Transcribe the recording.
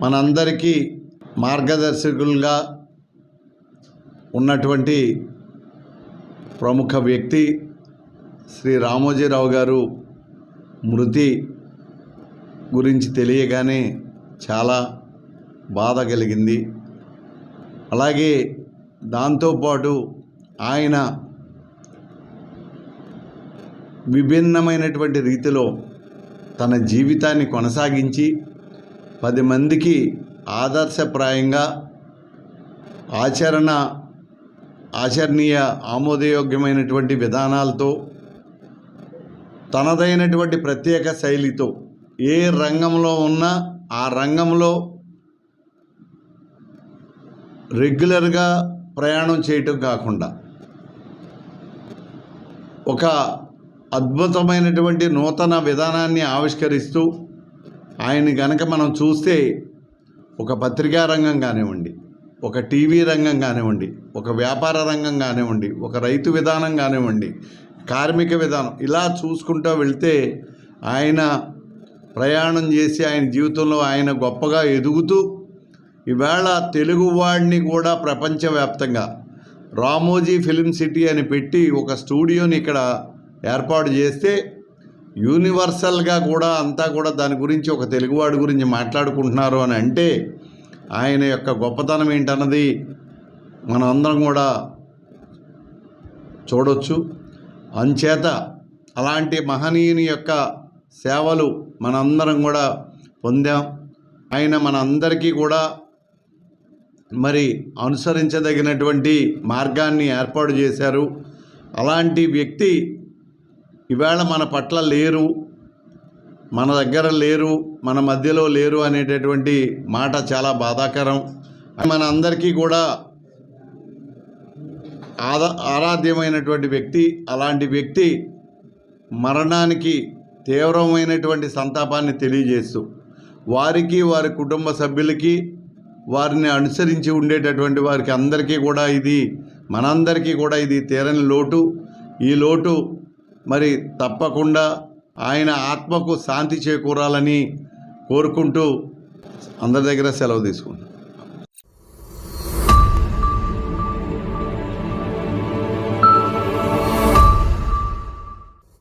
మనందరికీ మార్గదర్శకులుగా ఉన్నటువంటి ప్రముఖ వ్యక్తి శ్రీ రామోజీరావు గారు మృతి గురించి తెలియగానే చాలా బాధ కలిగింది. అలాగే దాంతోపాటు ఆయన విభిన్నమైనటువంటి రీతిలో తన జీవితాన్ని కొనసాగించి పది మందికి ఆదర్శప్రాయంగా ఆచరణ ఆచరణీయ ఆమోదయోగ్యమైనటువంటి విధానాలతో తనదైనటువంటి ప్రత్యేక శైలితో ఏ రంగంలో ఉన్నా ఆ రంగంలో రెగ్యులర్గా ప్రయాణం చేయటం కాకుండా ఒక అద్భుతమైనటువంటి నూతన విధానాన్ని ఆవిష్కరిస్తూ ఆయన గనక మనం చూస్తే ఒక పత్రికా రంగం కానివ్వండి ఒక టీవీ రంగం కానివ్వండి ఒక వ్యాపార రంగం కానివ్వండి ఒక రైతు విధానం కానివ్వండి కార్మిక విధానం ఇలా చూసుకుంటూ వెళ్తే ఆయన ప్రయాణం చేసి ఆయన జీవితంలో ఆయన గొప్పగా ఎదుగుతూ ఈవేళ తెలుగువాడిని కూడా ప్రపంచవ్యాప్తంగా రామోజీ ఫిలిం సిటీ అని పెట్టి ఒక స్టూడియోని ఇక్కడ ఏర్పాటు చేస్తే యూనివర్సల్గా కూడా అంతా కూడా దాని గురించి ఒక తెలుగువాడి గురించి మాట్లాడుకుంటున్నారు అని అంటే ఆయన యొక్క గొప్పతనం ఏంటన్నది మనం అందరం కూడా చూడొచ్చు. అంచేత అలాంటి మహనీయుని యొక్క సేవలు మనందరం కూడా పొందాం. ఆయన మనందరికీ కూడా మరి అనుసరించదగినటువంటి మార్గాన్ని ఏర్పాటు చేశారు. అలాంటి వ్యక్తి ఇవాళ మన పట్ల లేరు మన దగ్గర లేరు మన మధ్యలో లేరు అనేటటువంటి మాట చాలా బాధాకరం. మన అందరికీ కూడా ఆదా ఆరాధ్యమైనటువంటి వ్యక్తి అలాంటి వ్యక్తి మరణానికి తీవ్రమైనటువంటి సంతాపాన్ని తెలియజేస్తూ వారికి వారి కుటుంబ సభ్యులకి వారిని అనుసరించి ఉండేటటువంటి వారికి అందరికీ కూడా ఇది మనందరికీ కూడా ఇది తీరని లోటు. ఈ లోటు మరి తప్పకుండా ఆయన ఆత్మకు శాంతి చేకూరాలని కోరుకుంటూ అందరి దగ్గర సెలవు తీసుకుంటాను